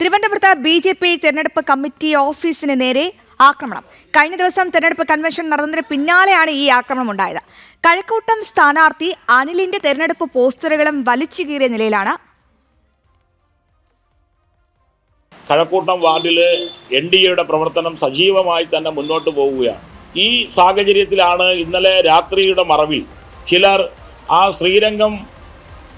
തിരുവനന്തപുരത്ത് B J P തെരഞ്ഞെടുപ്പ് committee ഓഫീസിന് നേരെ ആക്രമണം. കഴിഞ്ഞ ദിവസം തെരഞ്ഞെടുപ്പ് കൺവെൻഷൻ നടന്നതിന് പിന്നാലെയാണ് ഈ ആക്രമണം ഉണ്ടായത്. കഴക്കൂട്ടം സ്ഥാനാർത്ഥി അനിലിന്റെ തെരഞ്ഞെടുപ്പ് പോസ്റ്ററുകളും വലിച്ചു കീറിയ നിലയിലാണ്. കഴക്കൂട്ടം വാർഡിൽ എൻ ഡി എയുടെ പ്രവർത്തനം സജീവമായി തന്നെ മുന്നോട്ട് പോവുകയാണ്. ഈ സാഹചര്യത്തിലാണ് ഇന്നലെ രാത്രിയുടെ മറവിൽ ചിലർ ആ ശ്രീരംഗം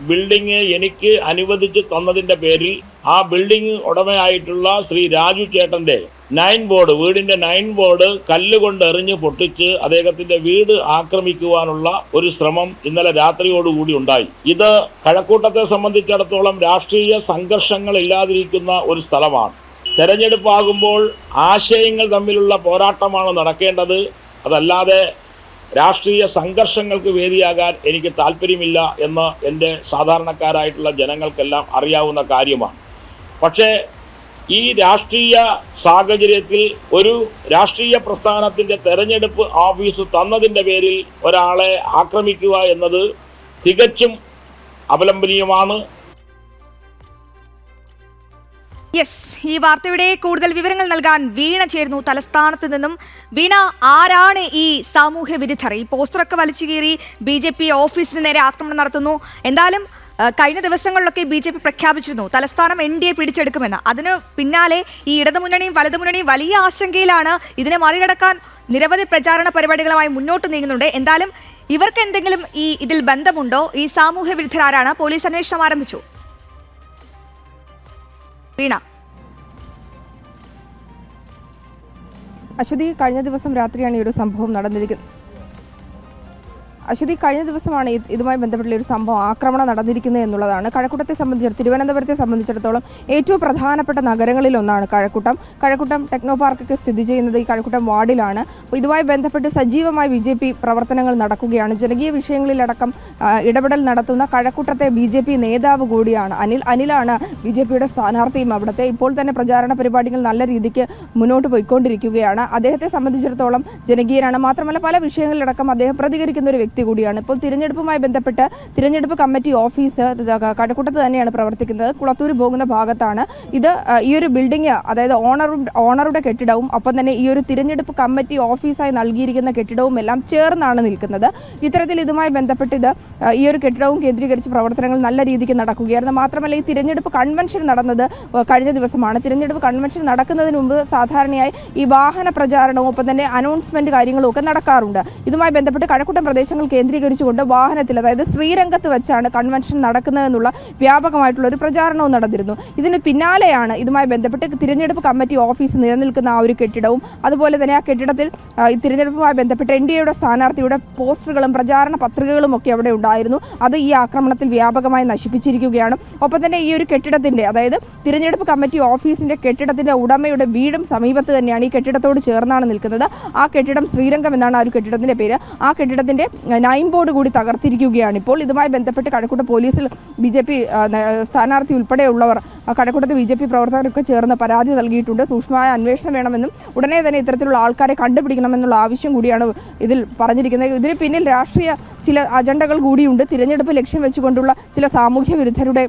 ബിൽഡിംഗ് എനിക്ക് അനുവദിച്ച് തന്നതിന്റെ പേരിൽ ആ ബിൽഡിംഗ് ഉടമയായിട്ടുള്ള ശ്രീ രാജു ചേട്ടന്റെ നയൻ ബോർഡ് വീടിന്റെ നയൻ ബോർഡ് കല്ലുകൊണ്ട് എറിഞ്ഞ് പൊട്ടിച്ച് അദ്ദേഹത്തിന്റെ വീട് ആക്രമിക്കുവാനുള്ള ഒരു ശ്രമം ഇന്നലെ രാത്രിയോടുകൂടി ഉണ്ടായി. ഇത് കഴക്കൂട്ടത്തെ സംബന്ധിച്ചിടത്തോളം രാഷ്ട്രീയ സംഘർഷങ്ങൾ ഇല്ലാതിരിക്കുന്ന ഒരു സ്ഥലമാണ്. തെരഞ്ഞെടുപ്പാകുമ്പോൾ ആശയങ്ങൾ തമ്മിലുള്ള പോരാട്ടമാണ് നടക്കേണ്ടത്. അതല്ലാതെ രാഷ്ട്രീയ സംഘർഷങ്ങൾക്ക് വേദിയാകാൻ എനിക്ക് താല്പര്യമില്ല എന്ന് എന്റെ സാധാരണക്കാരായിട്ടുള്ള ജനങ്ങൾക്കെല്ലാം അറിയാവുന്ന കാര്യമാണ്. പക്ഷേ ഈ രാഷ്ട്രീയ സാഹചര്യത്തിൽ ഒരു രാഷ്ട്രീയ പ്രസ്ഥാനത്തിന്റെ തെരഞ്ഞെടുപ്പ് ഓഫീസ് തന്നതിന്റെ പേരിൽ ഒരാളെ ആക്രമിക്കുക എന്നത് തികച്ചും അപലംബനീയമാണ് യെസ് ഈ വാർത്തയുടെ കൂടുതൽ വിവരങ്ങൾ നൽകാൻ വീണ ചേർന്നു തലസ്ഥാനത്ത് നിന്നും. വീണ ആരാണ് ഈ സാമൂഹ്യ വിരുദ്ധർ? ഈ പോസ്റ്ററൊക്കെ വലിച്ചു കീറി ബി ജെ പി ഓഫീസിന് നേരെ ആക്രമണം നടത്തുന്നു. എന്തായാലും കഴിഞ്ഞ ദിവസങ്ങളിലൊക്കെ ബി ജെ പി പ്രഖ്യാപിച്ചിരുന്നു തലസ്ഥാനം എൻ ഡി എ പിടിച്ചെടുക്കുമെന്ന്. അതിന് പിന്നാലെ ഈ ഇടതുമുന്നണിയും വലതുമുന്നണിയും വലിയ ആശങ്കയിലാണ് ഇതിനെ മറികടക്കാൻ നിരവധി പ്രചാരണ പരിപാടികളുമായി മുന്നോട്ട് നീങ്ങുന്നുണ്ട്. എന്തായാലും ഇവർക്ക് എന്തെങ്കിലും ഈ ഇതിൽ ബന്ധമുണ്ടോ? ഈ സാമൂഹ്യ വിരുദ്ധരാരാണ്? പോലീസ് അന്വേഷണം ആരംഭിച്ചു. വീണ. അശ്വതി കഴിഞ്ഞ ദിവസം രാത്രിയാണ് ഈ ഒരു സംഭവം നടന്നിരിക്കുന്നത്. അശ്വതി കഴിഞ്ഞ ദിവസമാണ് ഇത് ഇതുമായി ബന്ധപ്പെട്ടുള്ള ഒരു സംഭവം ആക്രമണം നടന്നിരിക്കുന്നത് എന്നുള്ളതാണ്. കഴക്കൂട്ടത്തെ സംബന്ധിച്ചിടത്തോളം തിരുവനന്തപുരത്തെ സംബന്ധിച്ചിടത്തോളം ഏറ്റവും പ്രധാനപ്പെട്ട നഗരങ്ങളിൽ ഒന്നാണ് കഴക്കൂട്ടം. കഴക്കൂട്ടം ടെക്നോ പാർക്കൊക്കെ സ്ഥിതി ചെയ്യുന്നത് ഈ കഴക്കൂട്ടം വാർഡിലാണ്. അപ്പോൾ ഇതുമായി ബന്ധപ്പെട്ട് സജീവമായി ബി ജെ പി പ്രവർത്തനങ്ങൾ നടക്കുകയാണ്. ജനകീയ വിഷയങ്ങളിലടക്കം ഇടപെടൽ നടത്തുന്ന കഴക്കൂട്ടത്തെ ബി ജെ പി നേതാവ് കൂടിയാണ് അനിൽ. അനിലാണ് ബി ജെ പിയുടെ സ്ഥാനാർത്ഥിയും അവിടുത്തെ ഇപ്പോൾ തന്നെ പ്രചാരണ പരിപാടികൾ നല്ല രീതിക്ക് മുന്നോട്ട് പോയിക്കൊണ്ടിരിക്കുകയാണ്. അദ്ദേഹത്തെ സംബന്ധിച്ചിടത്തോളം ജനകീയനാണ് മാത്രമല്ല പല വിഷയങ്ങളിലടക്കം അദ്ദേഹം പ്രതികരിക്കുന്ന ഒരു വ്യക്തി കൂടിയാണ്. ഇപ്പോൾ തിരഞ്ഞെടുപ്പുമായി ബന്ധപ്പെട്ട് തിരഞ്ഞെടുപ്പ് കമ്മിറ്റി ഓഫീസ് കടക്കൂട്ടത്ത് തന്നെയാണ് പ്രവർത്തിക്കുന്നത്. കുളത്തൂർ പോകുന്ന ഭാഗത്താണ്. ഇത് ഈ ഒരു ബിൽഡിംഗ് അതായത് ഓണർ ഓണറുടെ കെട്ടിടവും അപ്പം തന്നെ ഈ ഒരു തിരഞ്ഞെടുപ്പ് കമ്മിറ്റി ഓഫീസായി നൽകിയിരിക്കുന്ന കെട്ടിടവും എല്ലാം ചേർന്നാണ് നിൽക്കുന്നത്. ഇത്തരത്തിൽ ഇതുമായി ബന്ധപ്പെട്ട് ഇത് ഈ ഒരു കെട്ടിടവും കേന്ദ്രീകരിച്ച് പ്രവർത്തനങ്ങൾ നല്ല രീതിക്ക് നടക്കുകയായിരുന്നു. മാത്രമല്ല ഈ തിരഞ്ഞെടുപ്പ് കൺവെൻഷൻ നടന്നത് കഴിഞ്ഞ ദിവസമാണ്. തിരഞ്ഞെടുപ്പ് കൺവെൻഷൻ നടക്കുന്നതിന് മുമ്പ് സാധാരണയായി ഈ വാഹന പ്രചാരണവും ഒപ്പം തന്നെ അനൗൺസ്മെന്റ് കാര്യങ്ങളും ഒക്കെ നടക്കാറുണ്ട്. ഇതുമായി ബന്ധപ്പെട്ട് കഴക്കൂട്ടം പ്രദേശങ്ങൾ കേന്ദ്രീകരിച്ചുകൊണ്ട് വാഹനത്തിൽ അതായത് ശ്രീരംഗത്ത് വെച്ചാണ് കൺവെൻഷൻ നടക്കുന്നതെന്നുള്ള വ്യാപകമായിട്ടുള്ള ഒരു പ്രചാരണവും നടന്നിരുന്നു. ഇതിന് പിന്നാലെയാണ് ഇതുമായി ബന്ധപ്പെട്ട് തിരഞ്ഞെടുപ്പ് കമ്മിറ്റി ഓഫീസ് നിലനിൽക്കുന്ന ആ ഒരു കെട്ടിടവും അതുപോലെ തന്നെ ആ കെട്ടിടത്തിൽ തിരഞ്ഞെടുപ്പുമായി ബന്ധപ്പെട്ട് എൻ ഡി എയുടെ സ്ഥാനാർത്ഥിയുടെ പോസ്റ്ററുകളും പ്രചാരണ പത്രികകളും ഒക്കെ അവിടെ ഉണ്ടായിരുന്നു. അത് ഈ ആക്രമണത്തിൽ വ്യാപകമായി നശിപ്പിച്ചിരിക്കുകയാണ്. ഒപ്പം തന്നെ ഈ ഒരു കെട്ടിടത്തിന്റെ അതായത് തിരഞ്ഞെടുപ്പ് കമ്മിറ്റി ഓഫീസിന്റെ കെട്ടിടത്തിന്റെ ഉടമയുടെ വീടും സമീപത്ത് തന്നെയാണ് ഈ കെട്ടിടത്തോട് ചേർന്നാണ് നിൽക്കുന്നത്. ആ കെട്ടിടം ശ്രീരംഗം എന്നാണ് ആ ഒരു കെട്ടിടത്തിന്റെ പേര്. ആ കെട്ടിടത്തിന്റെ നൈൻ ബോർഡ് കൂടി തകർത്തിരിക്കുകയാണ് ഇപ്പോൾ ഇതുമായി ബന്ധപ്പെട്ട് കഴക്കൂട്ട പോലീസിൽ ബി ജെ പി സ്ഥാനാർത്ഥി ഉൾപ്പെടെയുള്ളവർ കഴക്കൂട്ടത്ത് ബി ജെ പി പ്രവർത്തകരൊക്കെ ചേർന്ന് പരാതി നൽകിയിട്ടുണ്ട്. സൂക്ഷ്മമായ അന്വേഷണം വേണമെന്നും ഉടനെ തന്നെ ഇത്തരത്തിലുള്ള ആൾക്കാരെ കണ്ടുപിടിക്കണമെന്നുള്ള ആവശ്യം കൂടിയാണ് ഇതിൽ പറഞ്ഞിരിക്കുന്നത്. ഇതിന് പിന്നിൽ രാഷ്ട്രീയ ചില അജണ്ടകൾ കൂടിയുണ്ട്. തിരഞ്ഞെടുപ്പ് ലക്ഷ്യം വെച്ചുകൊണ്ടുള്ള ചില സാമൂഹ്യ വിരുദ്ധരുടെ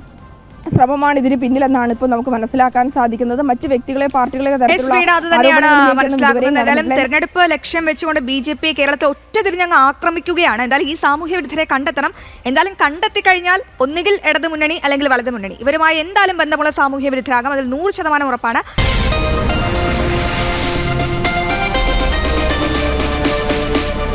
ശ്രമമാണ് ഇതിന് പിന്നിലെന്നാണ് ഇപ്പോൾ നമുക്ക് മനസ്സിലാക്കാൻ സാധിക്കുന്നത്. മറ്റ് വ്യക്തികളെ പാർട്ടികളെ മനസ്സിലാക്കുന്നത്. ഏതായാലും തെരഞ്ഞെടുപ്പ് ലക്ഷ്യം വെച്ചുകൊണ്ട് ബി ജെ പി കേരളത്തെ ഒറ്റ തിരിഞ്ഞങ്ങ് ആക്രമിക്കുകയാണ്. എന്തായാലും ഈ സാമൂഹ്യ വിരുദ്ധരെ കണ്ടെത്തണം. എന്തായാലും കണ്ടെത്തി കഴിഞ്ഞാൽ ഒന്നുകിൽ ഇടതു മുന്നണി അല്ലെങ്കിൽ വലതു മുന്നണി ഇവരുമായി എന്തായാലും ബന്ധമുള്ള സാമൂഹ്യ വിരുദ്ധരാകാം. അതിൽ നൂറ് ശതമാനം ഉറപ്പാണ്.